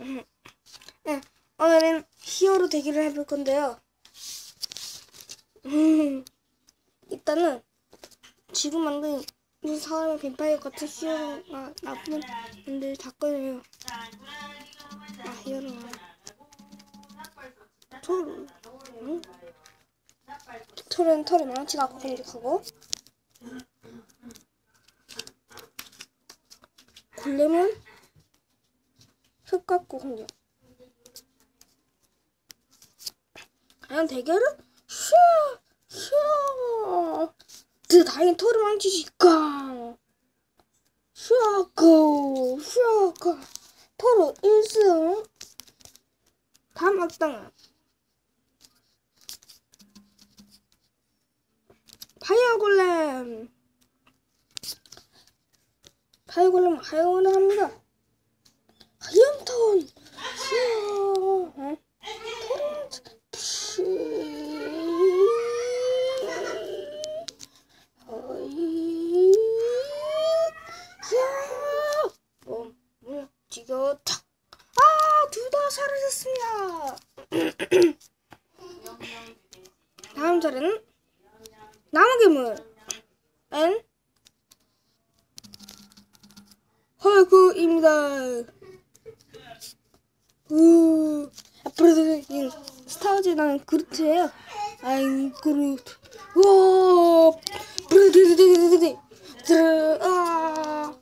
네, 오늘은 히어로 대기를 해볼 건데요. 음, 일단은 지금 만든 이 사람의 뱀파이어 같은 히어로가 나쁜 놈들 다 꺼내요. 아, 히어로가. 토르. 응? 토르는 털이 않고 공격하고. 골렘은 흙 갖고 공격. 과연 대결은 슈, 슈. 드 다행히 토르 망치니까. 슈고, 슈고. 토르 1승. 다음 악당은 파이어 골렘. 파이어 골렘 하이원을 합니다. 하이엄톤. 슈. 어? 뭐야? 지겨웠다. 아, 둘 다 사라졌습니다. 다음 차례는 나무괴물. N. 헐크입니다. 우. 앞으로도 스타워즈 나는 그루트예요. 아잉 그루트. 우와. 브르드드드드드. 아.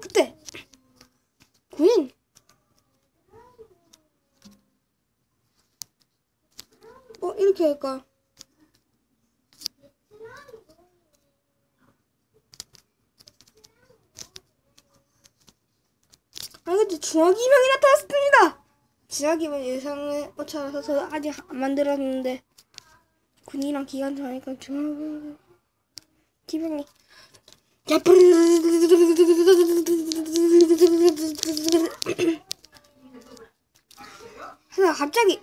그때 군인 어 이렇게 할까? 아 근데 중화기명이 나타났습니다. 중화기명 예상을 쫓아서 아직 안 만들었는데 군이랑 기관총 하니까 중화기명이 야 하나 갑자기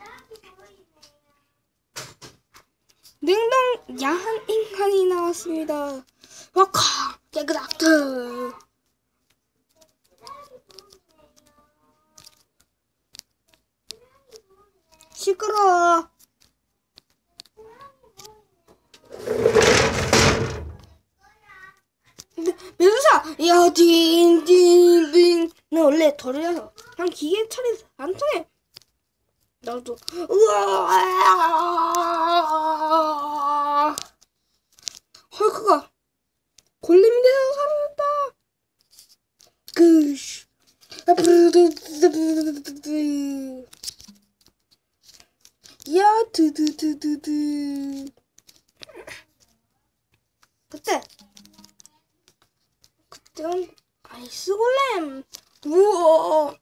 냉동 야한 인간이 나왔습니다. 와카 깨끗하트 시끄러워. 메두사! 야, 딩, 딩, 딩. 나 원래 덜이라서 그냥 기계 처리해서 안 통해. 나도, 우와! 헐크가 골렘이 돼서 사라졌다. 그쉬. 야, 드드드드드. 그때. 그땐 아이스 골렘. 우와.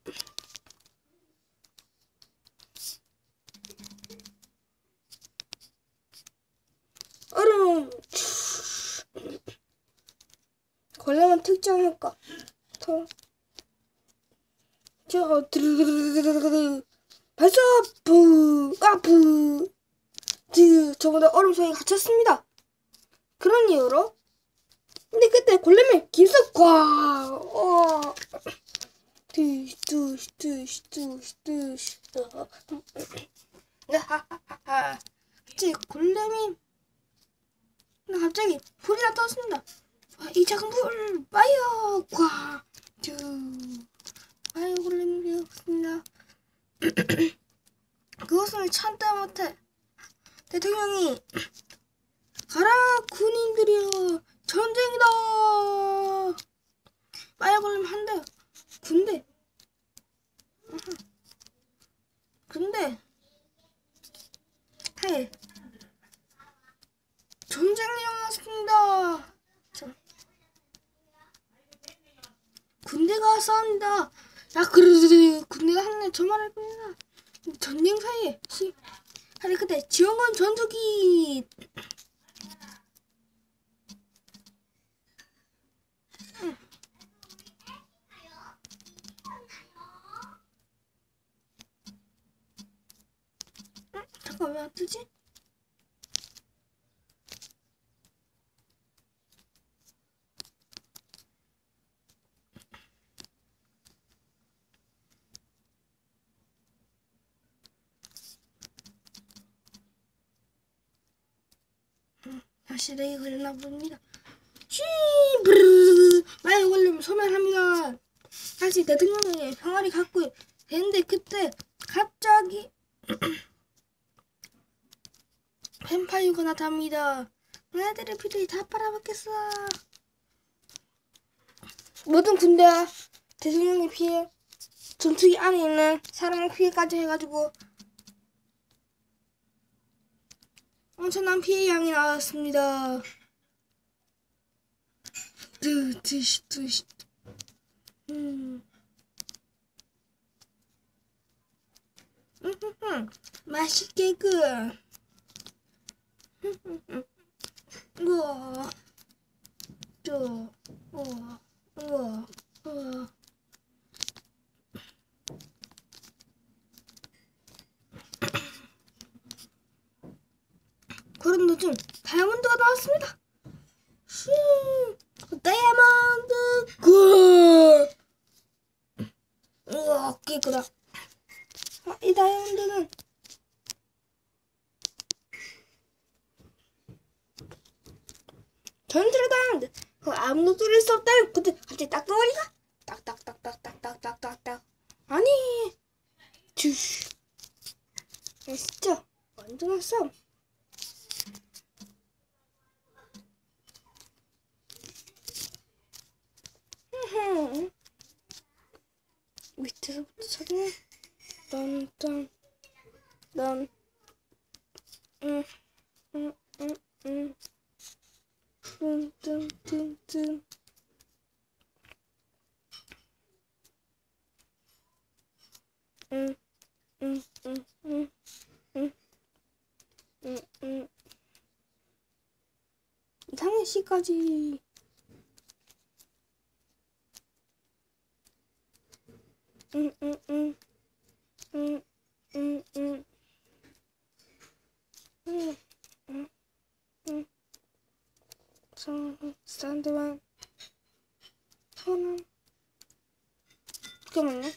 얼음. 골렘은 특정 효과. 더. 저 드르르르르르르 발사 부 아프 드 저보다 얼음 속에 갇혔습니다. 그런 이유로. 근데 그때 골렘이 김석과 어. 두시 두시 두시 하하하하 갑자기 골렘이 나 갑자기 불이 나타났습니다. 이 작은 불 파이어 과두 파이어 골렘이 되었습니다 그것을 참다 못해. 대통령이 가라 군인들이여 전쟁이다! 파이어 골렘 한대 근데 근데 헤 전쟁이 일어났습니다 자, 군대가 싸웁니다 야 그래 군대가 겁니다 전쟁 사이에 시 아니 그때 지원군 전투기 응? 잠깐 왜 안 뜨지? 시 렉이 걸렸나 봅니다. 씨, 브르르르. 렉이 걸리면 소멸합니다. 다시 대통령의 평화를 갖고 되는데 그때 갑자기 뱀파이어가 나타납니다. 너네들의 피를 다 빨아먹겠어. 모든 군대와 대통령의 피해, 전투기 안에 있는 사람의 피해까지 해가지고 엄청난 피해 양이 나왔습니다. 뜨뜨시 뜨시 음. 맛있게 그 우와 저 우와 우와 그런 도중 다이아몬드가 나왔습니다. 슈 다이아몬드 굿! 우와 깨끗다. 아, 이 다이아몬드는 전투를 다이아몬드. 그 아무도 뚫을 수 없다 그때 갑자기 딱 덩어리가 딱딱딱딱딱딱딱딱딱. 아니 쭈 아, 진짜 완전한 싸 밑에서부터 찾네 딴딴 난 응, 응, 응, 응. 뜬, 뜬, 뜬, 뜬. 응, 응, 응, 응, 응, 응, 응. 이상해 씨까지. 응, 응, 응, 응, 응, 응. 응, 응, 응. 성, 샌드만. 선은. 잠깐만요.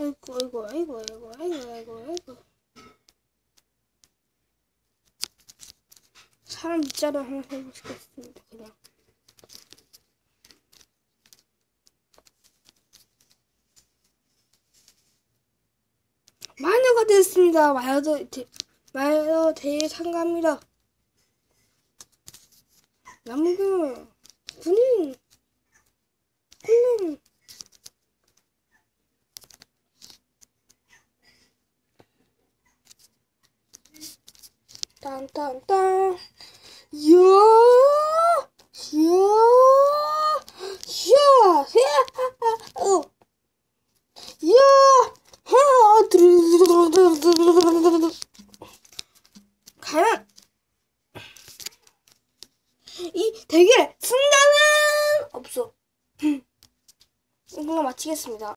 아이고, 아이고, 아이고, 아이고, 아이고, 아이고, 아이고. 사람 밑자루 한번 해보시겠습니다, 그냥. 반갑습니다. 마요드, 대, 마요 대상가입니다. 남극 군인, 군인. 딴딴딴. 이야! 이야! 마치겠습니다.